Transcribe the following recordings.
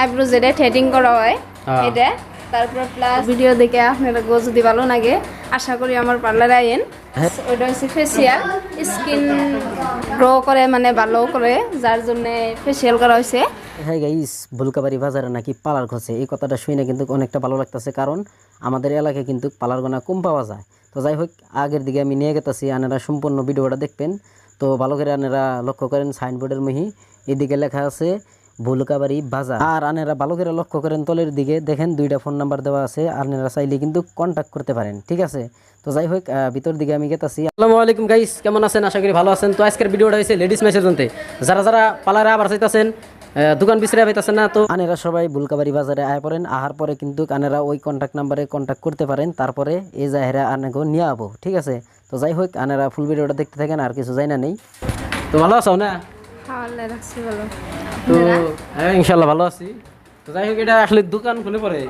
Eyebrow যেটা threading করা হয় হ্যাঁ। এটা। তারপর প্লাস ভিডিও দেখে আপনারা গো যদি ভালো লাগে। আশা করি আমার পার্লারে আইন। হ্যাঁ। ওইটা হচ্ছে ফেসিয়াল স্কিন গ্রো করে মানে ভালো করে যার জন্য ফেসিয়াল করা হয়েছে। হ্যাঁ গাইস ভুলকাবাড়ি বাজারে নাকি পালার খসে এই কথাটা শুনে কিন্তু অনেকটা ভালো লাগতেছে কারণ আমাদের এলাকায় কিন্তু পালার গোনা কম পাওয়া যায়। তো যাই হোক আগের দিকে আমি নিয়ে গেতেছি আনারা সম্পূর্ণ ভিডিওটা দেখবেন। তো ভালো করে আনারা লক্ষ্য করেন সাইনবোর্ডের মহি। এদিকে লেখা আছে ভুলকাবাড়ি বাজার। আর আনেরা ভালো করে লক্ষ্য করেন তলের দিকে দেখেন দুইটা ফোন নাম্বার দেওয়া আছে আনেরা চাইলে কিন্তু কন্ট্যাক্ট করতে পারেন ঠিক আছে? তো যাই হোক ভিতর দিকে আমি গেতাছি। আসসালামু আলাইকুম গাইস কেমন আছেন? আশা করি ভালো আছেন। তো আজকের ভিডিওটা হয়েছে লেডিস ম্যাচের জন্য। যারা যারা পালারে আবার চাইতেছেন দোকান বিচরে পাইতেছেন না তো আনেরা সবাই বুলকাবাড়ি বাজারে আয় পড়েন আহার পরে কিন্তু আনেরা ওই কন্ট্যাক্ট নাম্বারে কন্ট্যাক্ট করতে পারেন তারপরে এই জাহেরা আনেগো নিয়ে আবো ঠিক আছে? তো যাই হোক আনেরা ফুল ভিডিওটা দেখতে থাকেন আর কিছু যাই না নেই। তো ভালো আছো না? তো হ্যাঁ ইনশাল্লাহ ভালো আছি। তো যাই হোক এটা আসলে দোকান খুলে পরে।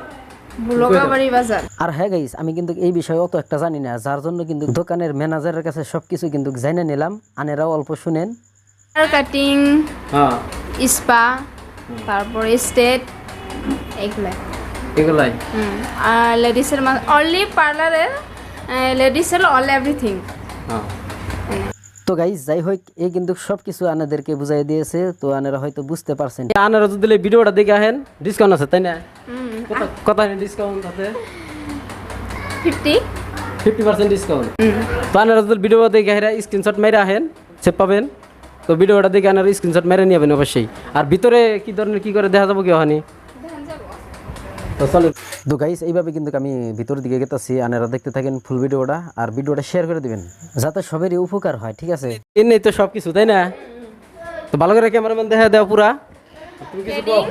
আর হ্যাঁ গাইস আমি কিন্তু এই বিষয়ে অত একটা জানি না যার জন্য কিন্তু দোকানের ম্যানেজারের কাছে সবকিছু কিন্তু জাইনা নিলাম। আনেরাও অল্প শুনেন। কাটিং হ্যাঁ। স্পা তারপরে স্টেট এগুলো এগুলাই। হুম আর লেডিসের অনলি পার্লারের লেডিসের অল এভরিথিং হ্যাঁ। তো গাইস যাই হোক এই কিন্তু সবকিছু আনাদেরকে বুঝাই দিয়েছে তো আনারা হয়তো বুঝতে পারছেন। আনারা যদি ভিডিওটা দেখে আহেন ডিসকাউন্ট আছে তাই না? কত- ডিসকাউন্ট আছে ফিফটি। ফিফটি পার্সেন্ট ডিসকাউন্ট তো আনারা যদি ভিডিও দেখে হেরা স্ক্রিনশট মেরে আহেন সে পাবেন। তো ভিডিওটা দেখে আনারা স্ক্রিনশট মেরে নিয়ে অবশ্যই। আর ভিতরে কি ধরনের কি করে দেখা যাব কি ওখানে তো চলো। তো গাইস এইভাবে কিন্তু আমি ভিতর দিকে গেতেছি আনারা দেখতে থাকেন ফুল ভিডিওটা আর ভিডিওটা শেয়ার করে দিবেন যাতে সবেরই উপকার হয় ঠিক আছে? এমনি তো সব কিছু তাই না? তো ভালো করে ক্যামেরাম্যান দেখা দেওয়া পুরা। তুমি কিছু কও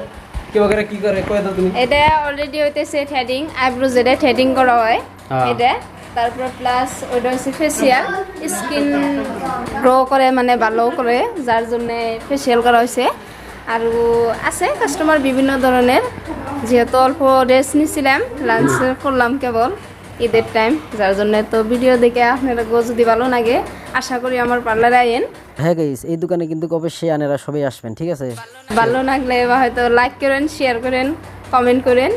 কি করে কি করে কয়ে দাও তুমি। এটা অলরেডি হইতেছে থ্রেডিং আইব্রো যেটা থ্রেডিং করা হয়। হ্যাঁ। এটা তারপর প্লাস ওইটা হচ্ছে ফেসিয়াল স্কিন গ্রো করে মানে ভালো করে যার জন্য ফেসিয়াল করা হয়েছে আর আছে কাস্টমার বিভিন্ন ধরনের। যেহেতু অল্প ড্রেস নিছিলাম লাঞ্চ করলাম কেবল ঈদের টাইম যার জন্য তো ভিডিও দেখে আপনারা গো যদি ভালো লাগে আশা করি আমার পার্লারে আইন হ্যাঁ গাইস এই দোকানে কিন্তু অবশ্যই আনেরা সবাই আসবেন ঠিক আছে? ভালো লাগলে বা হয়তো লাইক করেন শেয়ার করেন কমেন্ট করেন।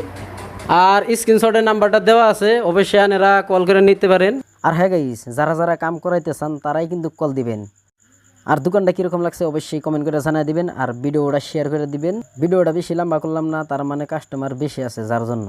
আর স্ক্রিনশটের নাম্বারটা দেওয়া আছে অবশ্যই আনেরা কল করে নিতে পারেন। আর হ্যাঁ গাইস যারা যারা কাম করাইতে চান তারাই কিন্তু কল দিবেন। আর দোকানটা কীরকম লাগছে অবশ্যই কমেন্ট করে জানিয়ে দিবেন, আর ভিডিওটা শেয়ার করে দিবেন। ভিডিওটা বেশি লম্বা করলাম না, তার মানে কাস্টমার বেশি আছে যার জন্য।